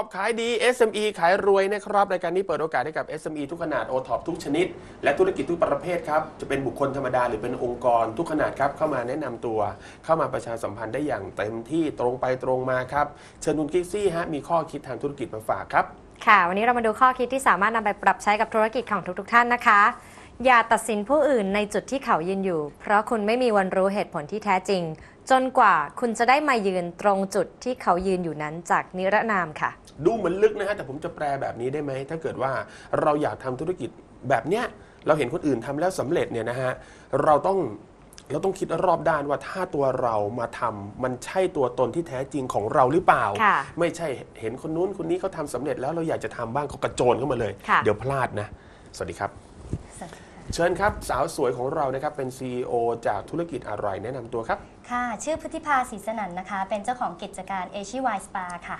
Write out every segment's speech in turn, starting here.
ท็อปขายดี SME ขายรวยนะครับรายการนี้เปิดโอกาสให้กับ SME ทุกขนาด o t o p ทุกชนิด และธุรกิจทุกประเภทครับจะเป็นบุคคลธรรมดาหรือเป็นองค์กรทุกขนาดครับเข้ามาแนะนำตัว เข้ามาประชาสัมพันธ์ได้อย่างเต็มที่ตรงไปตรงมาครับเชิญคุณกิ๊กซี่ฮะมีข้อคิดทางธุรกิจมาฝากครับค่ะ วันนี้เรามาดูข้อคิดที่สามารถนำไปปรับใช้กับธุรกิจของทุก ๆ ท่านนะคะอย่าตัดสินผู้อื่นในจุดที่เขายืนอยู่ เพราะคุณไม่มีวันรู้เหตุผลที่แท้จริง จนกว่าคุณจะได้มายืนตรงจุดที่เขายืนอยู่นั้นจากนิรนามค่ะ ดูเหมือนลึกนะฮะแต่ผมจะแปลแบบนี้ได้ไหม ถ้าเกิดว่าเราอยากทำธุรกิจแบบเนี้ยเราเห็นคนอื่นทำแล้วสำเร็จเนี่ยนะฮะเราต้องเราต้องคิดรอบด้านว่าถ้าตัวเรามาทำมันใช่ตัวตนที่แท้จริงของเราหรือเปล่า ค่ะไม่ใช่เห็นคนนู้นคนนี้เขาทำสำเร็จแล้วเราอยากจะทำบ้างเขากระโจนเข้ามาเลย ค่ะ เดี๋ยวพลาดนะ สวัสดีครับสวัสดีค่ะ เชิญครับ สาวสวยของเรานะครับเป็น CEO จากธุรกิจอะไรแนะนำตัวครับ ค่ะ ชื่อพุทธิภาศรีสนันนะคะ เป็นเจ้าของกิจการเอชิวายสปาค่ะ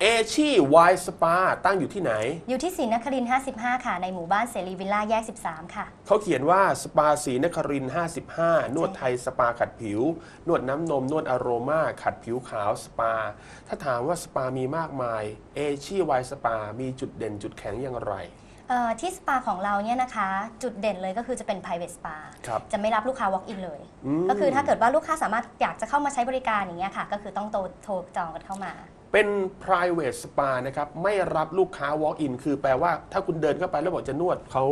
เอชี่วายสปาตั้งอยู่ที่ไหน อยู่ที่ศรีนครินทร์55 ค่ะ ในหมู่บ้านเสรีวิลล่าแยก 13 ค่ะ เขาเขียนว่าสปาสีนครินทร์55 นวดไทยสปาขัดผิว นวดน้ำนม นวดอโรมาขัดผิวขาวสปา ถ้าถามว่าสปามีมากมายเอชี่วายสปามีจุดเด่นจุดแข็งอย่างไร เอ่อที่สปาของเราเนี่ยนะคะ จุดเด่นเลยก็คือจะเป็น private spa ครับจะไม่รับลูกค้า walk in เลย อืม ก็คือถ้าเกิดว่าลูกค้าสามารถอยากจะเข้ามาใช้บริการอย่างเงี้ยค่ะ ก็คือต้องโทรโทรจองกันเข้ามา เป็น private spa นะครับ ไม่รับลูกค้า walk in คือแปลว่าถ้าคุณเดินเข้าไปแล้วบอกจะนวดเขา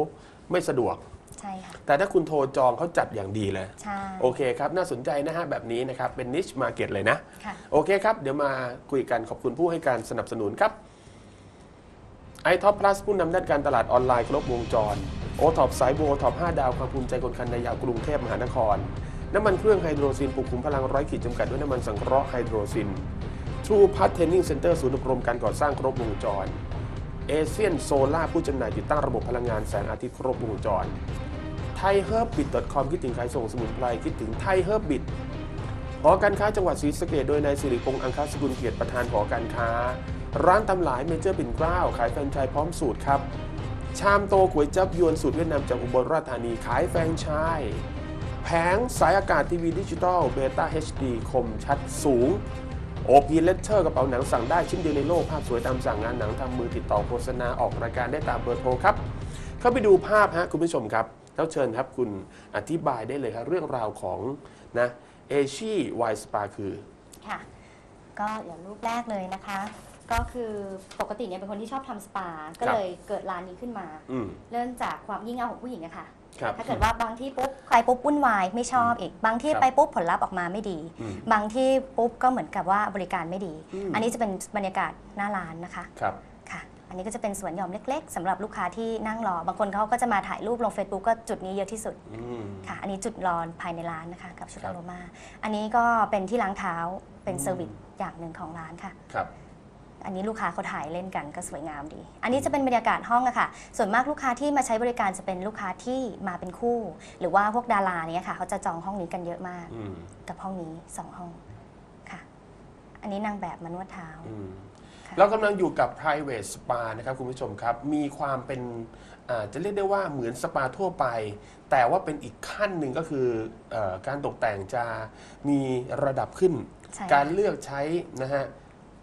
ไม่สะดวก ใช่ค่ะ แต่ถ้าคุณโทรจองเขาจัดอย่างดีเลย ใช่ โอเคครับ น่าสนใจนะฮะ แบบนี้นะครับ เป็น niche market เลยนะ ค่ะ โอเคครับ เดี๋ยวมาคุยกันขอบคุณผู้ให้การสนับสนุนครับ i t o p Plus ผู้นำด้านการตลาดออนไลน์ครบวงจร o t o p สายบัวท็อป 5 ดาว ความภูมิใจคนคันในยาวกรุงเทพมหานคร น้ำมันเครื่องไฮโดรซินปลุกขุมพลังร้อยขีดจำกัดด้วยน้ำมันสังเคราะห์ไฮโดรซิน True p a t Training Center ศูนย์อบรมการก่อสร้างครบวงจรเอเชียนโซล่าผู้จำหน่ายติดตั้งระบบพลังงานแสงอาทิตย์ครบวงจรไทยเฮิร์บบิท .com คิดถึงขายส่งสมุนไพรคิดถึงไทยเฮิร์บบิทหอการค้าจังหวัดศรีสะเกดโดยนายสิริพงษ์อังคาสกุลเกียรติประธานหอการค้า ร้านตำหลายเมเจอร์ปิ่นเกล้าขายแฟรนไชส์พร้อมสูตรครับ ชามโตก๋วยจับยวนสูตรเวียดนามจากอุบลราชธานีขายแฟรนไชส์แผงสายอากาศทีวีดิจิตอลเบต้า HD คมชัดสูง OP Letter กระเป๋าหนังสั่งได้ชิ้นเดียวในโลก ภาพสวยตามสั่งงานหนังทำมือติดต่อโฆษณาออกรายการได้ตามเบอร์โทรครับ เข้าไปดูภาพฮะคุณผู้ชมครับแล้วเชิญครับคุณอธิบายได้เลยครับเรื่องราวของนะเอชี่ไวสปาคือ ค่ะ ก็อย่างรูปแรกเลยนะคะ ก็คือปกติเนี่ยเป็นคนที่ชอบทำสปา ก็เลยเกิดร้านนี้ขึ้นมา อืม เริ่มจากความยิ่งเง่าของผู้หญิงอะค่ะ ครับ ถ้าเกิดว่าบางที่ปุ๊บใครปุ๊บวุ่นวายไม่ชอบอีก บางที่ครับไปปุ๊บผลลัพธ์ออกมาไม่ดี อืมบางที่ปุ๊บก็เหมือนกับว่าบริการไม่ดี อืม อันนี้จะเป็นบรรยากาศหน้าร้านนะคะครับ ค่ะ อันนี้ก็จะเป็นสวนหย่อมเล็ก ๆสำหรับลูกค้าที่นั่งรอ บางคนเขาก็จะมาถ่ายรูปลง Facebook ก็จุดนี้เยอะที่สุดอืม ค่ะ อันนี้จุดรอนภายในร้านนะคะ กับชุดครัอบ โรมา อันนี้ก็เป็นที่ล้างเท้าเป็นอืมเซอร์วิสอย่างหนึ่งของร้านค่ะ ครับ อันนี้ลูกค้าเขาถ่ายเล่นกันก็สวยงามดี อันนี้จะเป็นบรรยากาศห้องอะค่ะ ส่วนมากลูกค้าที่มาใช้บริการจะเป็นลูกค้าที่มาเป็นคู่ หรือว่าพวกดาราเนี่ยค่ะเขาจะจองห้องนี้กันเยอะมาก อืมกับห้องนี้สองห้องค่ะ อันนี้นางแบบมานวดเท้า อืมค่ะ เรากำลังอยู่กับ private spa นะครับคุณผู้ชมครับ มีความเป็นอ่าจะเรียกได้ว่าเหมือนสปาทั่วไป แต่ว่าเป็นอีกขั้นหนึ่งก็คือเออการตกแต่งจะมีระดับขึ้น ใช่การค่ะเลือกใช้นะฮะ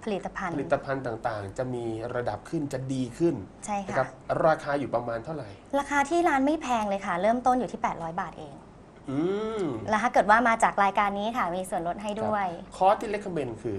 ผลิตภัณผฑ์ลิตภัณฑ์ต่างๆ จะมีระดับขึ้นจะดีขึ้นใช่นะคค่ะรับราคาอยู่ประมาณเท่าไหร่ ราคาที่ร้านไม่แพงเลยค่ะ เริ่มต้นอยู่ที่ 800 บาทเอง อืมแล้วถ้าเกิดว่ามาจากรายการนี้ค่ะ มีส่วนลดให้ด้วย คอร์สที่ recommend คือ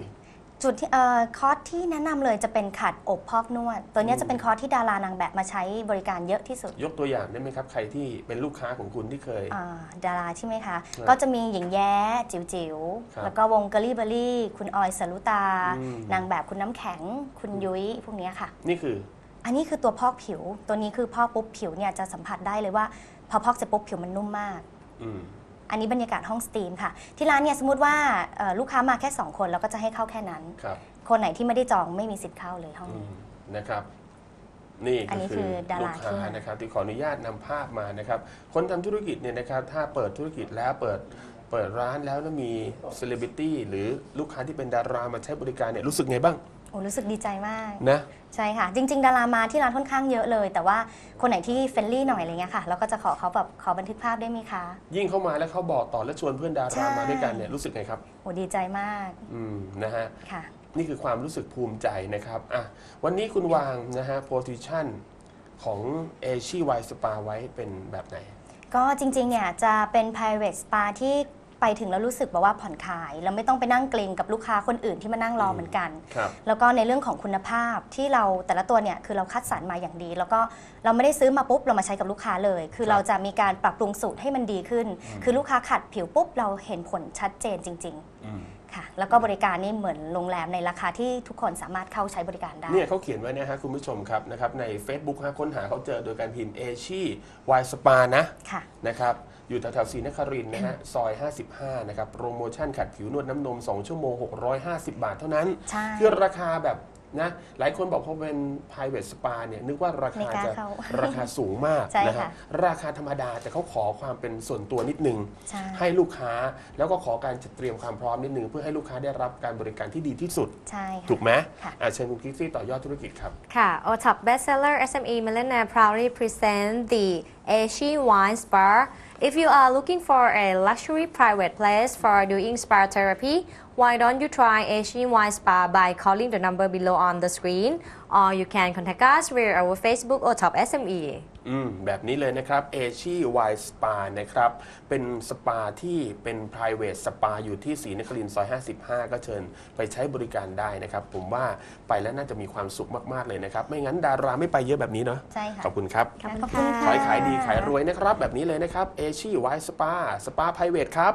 จุดที่เอ่อคอร์สที่แนะนำเลยจะเป็นขัดอบพอกนวด ตัวเนี้ยอืมจะเป็นคอร์สที่ดารานางแบบมาใช้บริการเยอะที่สุดยกตัวอย่างได้ไหมครับ ใครที่เป็นลูกค้าของคุณที่เคย อ่าดาราใช่ไหมคะ ครับก็จะมีหญิงแย้จิ๋วจิ๋วครับแล้วก็วงเกอรี่เบอรี่ คุณออยสรุตา อืม นางแบบคุณน้ำแข็ง คุณยุ้ยพวกเนี้ยค่ะ นี่คือ อันนี้คือตัวพอกผิว ตัวนี้คือพอกปุ๊บผิวเนี่ยจะสัมผัสได้เลยว่า พอพอกเสร็จปุ๊บผิวมันนุ่มมาก อืม อันนี้บรรยากาศห้องสตรีมค่ะ ที่ร้านเนี่ยสมมติว่าเอ่อลูกค้ามาแค่ 2 คนเราก็จะให้เข้าแค่นั้น ครับคนไหนที่ไม่ได้จองไม่มีสิทธิ์เข้าเลยห้องอืนี้ มนะครับ นี่อันนี้ก็คืคืออดาลูรากค้าที่มา นะครับที่ขออนุญาตนำภาพมานะครับ คนทำธุรกิจเนี่ยนะครับ ถ้าเปิดธุรกิจแล้วเปิดเปิดร้านแล้วแล้วมีเซเลบริตี้หรือลูกค้าที่เป็นดารามาใช้บริการเนี่ยรู้สึกไงบ้าง โอ้รู้สึกดีใจมาก นะ ใช่ค่ะ จริง ๆ ดารามาที่ร้านค่อนข้างเยอะเลย แต่ว่าคนไหนที่เฟรนลี่หน่อยอะไรเงี้ยค่ะเราก็จะขอเขาแบบขอบันทึกภาพได้ไหมคะ ยิ่งเข้ามาแล้วเขาบอกต่อและชวนเพื่อนดาใช่รามาด้วยกันเนี่ยรู้สึกไงครับ โอ้ดีใจมากอืมนะฮะ ค่ะ นี่คือความรู้สึกภูมิใจนะครับอะวันนี้คุณวางนะฮะโพซิชันของเอชีไวสปาไว้เป็นแบบไหน ก็จริงๆเนี่ยจะเป็น private spa ที่ ไปถึงแล้วรู้สึกแบบว่าผ่อนคลายแล้วไม่ต้องไปนั่งเกรงกับลูกค้าคนอื่นที่มานั่งรอเหมือนกัน ครับ แล้วก็ในเรื่องของคุณภาพที่เราแต่ละตัวเนี่ยคือเราคัดสรรมาอย่างดี แล้วก็เราไม่ได้ซื้อมาปุ๊บเรามาใช้กับลูกค้าเลย คือครับ เราจะมีการปรับปรุงสูตรให้มันดีขึ้น คือลูกค้าขัดผิวปุ๊บเราเห็นผลชัดเจนจริง อืม ๆ ค่ะ แล้วก็บริการนี่เหมือนโรงแรมในราคาที่ทุกคนสามารถเข้าใช้บริการได้ เนี่ยเขาเขียนไว้นะฮะคุณผู้ชมครับนะครับใน Facebook ฮะค้นหาเขาเจอโดยการพิมพ์เอชีไวสปานะค่ะ นะครับอยู่แถวๆศรีนครินทร์นะฮะซอย 55 นะครับโปรโมชั่นขัดผิวนวดน้ำนม 2 ชั่วโมง 650 บาทเท่านั้น ใช่ คือราคาแบบ นะหลายคนบอกพอเป็น private spa เนี่ยนึกว่าราไม่คากล้าจะเข้าราคาสูงมากใช่นะฮะค่ะ ราคาธรรมดาแต่เขาขอความเป็นส่วนตัวนิดนึง ใช่ ให้ลูกค้าแล้วก็ขอการจัดเตรียมความพร้อมนิดนึง เพื่อให้ลูกค้าได้รับการบริการที่ดีที่สุด ใช่ค่ะ ถูกไหมค่ะ อะเชิญคุณคิกซี่ต่อยอดธุรกิจครับ ค่ะ OTOP Bestseller SME Millionaire proudly present the Ashi Wine Spa. If you are looking for a luxury private place for doing spa therapy, why don't you try Ashi Wine Spa by calling the number below on the screen, or you can contact us via our Facebook or Top SME. อืมแบบนี้เลยนะครับเอชีไวสปานะครับ เป็นสปาที่เป็น private สปาอยู่ที่ศรีนครินทร์ซอย 55 ก็เชิญไปใช้บริการได้นะครับ ผมว่าไปแล้วน่าจะมีความสุขมากๆเลยนะครับ ไม่งั้นดาราไม่ไปเยอะแบบนี้เนาะใช่ค่ะขอบคุณครับขอบคุณขอบคุณค่ะขายขายดีขายรวยนะครับ แบบนี้เลยนะครับเอชีไวสปาสปา private ครับ